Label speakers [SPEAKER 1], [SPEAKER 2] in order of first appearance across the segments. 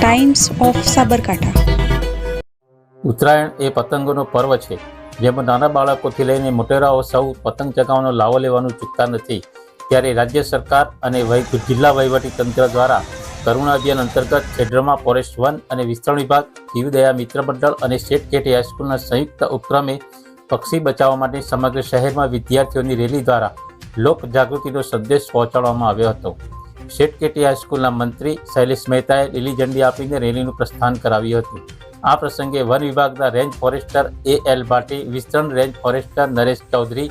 [SPEAKER 1] Times of Sabarkantha
[SPEAKER 2] Uttarayan એ પતંગોનો પર્વ છે. જેમાં નાના બાળકોથી લઈને મોટેરાઓ સૌ પતંગ ચગાવવાનો લાવો લેવાનું ચૂકતા નથી, ત્યારે રાજ્ય સરકાર અને જિલ્લા વહીવટી તંત્ર દ્વારા કરુણા અભિયાન અંતર્ગત ખેડબ્રહ્મા ફોરેસ્ટ વન અને વિસ્તરણ વિભાગ, જીવદયા મિત્ર મંડળ અને શેઠ કેટી હાઈસ્કૂલના સંયુક્ત ઉપક્રમે પક્ષી બચાવવા માટે સમગ્ર શહેરમાં વિદ્યાર્થીઓની રેલી દ્વારા લોક જાગૃતિનો સંદેશ પહોંચાડવામાં આવ્યો હતો. શેઠ કેટી હાઈસ્કૂલના મંત્રી શૈલેષ મહેતાએ લીલી ઝંડી આપીને રેલીનું પ્રસ્થાન કરાવ્યું હતું. આ પ્રસંગે વન વિભાગના range forester A L Bhati, વિસ્તરણ રેન્જ ફોરેસ્ટર નરેશ ચૌધરી,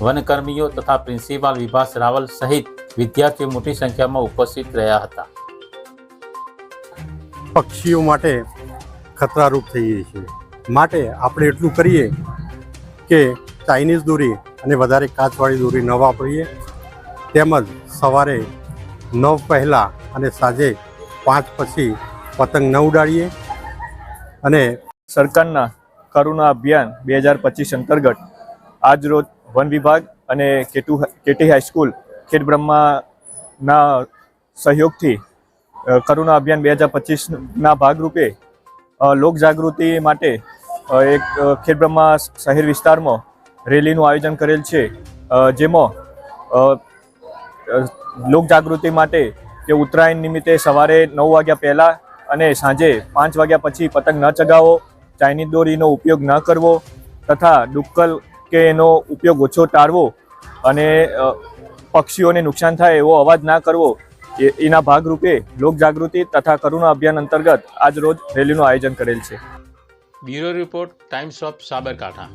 [SPEAKER 2] વનકર્મીઓ તથા પ્રિન્સિપાલ વિભાસ રાવલ સહિત વિદ્યાર્થીઓ મોટી સંખ્યામાં ઉપસ્થિત રહ્યા હતા.
[SPEAKER 3] પક્ષીઓ માટે ખતરારૂપ થઈ ગઈ છે. માટે આપણે એટલું કરીએ કે ચાઇનીઝ દોરી અને વધારે કાચવાળી દોરી ન વાપરીએ. તેમજ સવારે નવ પહેલાં અને સાંજે પાંચ પછી પતંગ ન ઉડાડીએ. અને
[SPEAKER 4] સરકારના કરુણા અભિયાન બે હજાર પચીસ અંતર્ગત આજ રોજ વન વિભાગ અને કેટુ કેટી હાઈસ્કૂલ ખેડબ્રહ્માના સહયોગથી કરુણા અભિયાન બે હજાર પચીસના ભાગરૂપે લોકજાગૃતિ લોક જાગૃતિ માટે એક ખેડબ્રહ્મા શહેર વિસ્તારમાં રેલીનું આયોજન કરેલ છે. જેમાં લોક જાગૃતિ માટે કે ઉત્તરાયણ નિમિત્તે સવારે નવ વાગ્યા પહેલાં અને સાંજે પાંચ વાગ્યા પછી પતંગ ન ચગાવો, ચાઇનીઝ દોરીનો ઉપયોગ ન કરવો તથા ડુક્કલ કે એનો ઉપયોગ ઓછો ટાળવો અને પક્ષીઓને નુકસાન થાય એવો અવાજ ના કરવો એના ભાગરૂપે લોક જાગૃતિ તથા કરુણા અભિયાન અંતર્ગત આજ રોજ રેલીનું આયોજન કરેલ છે.
[SPEAKER 2] Bureau report times of Sabarkantha.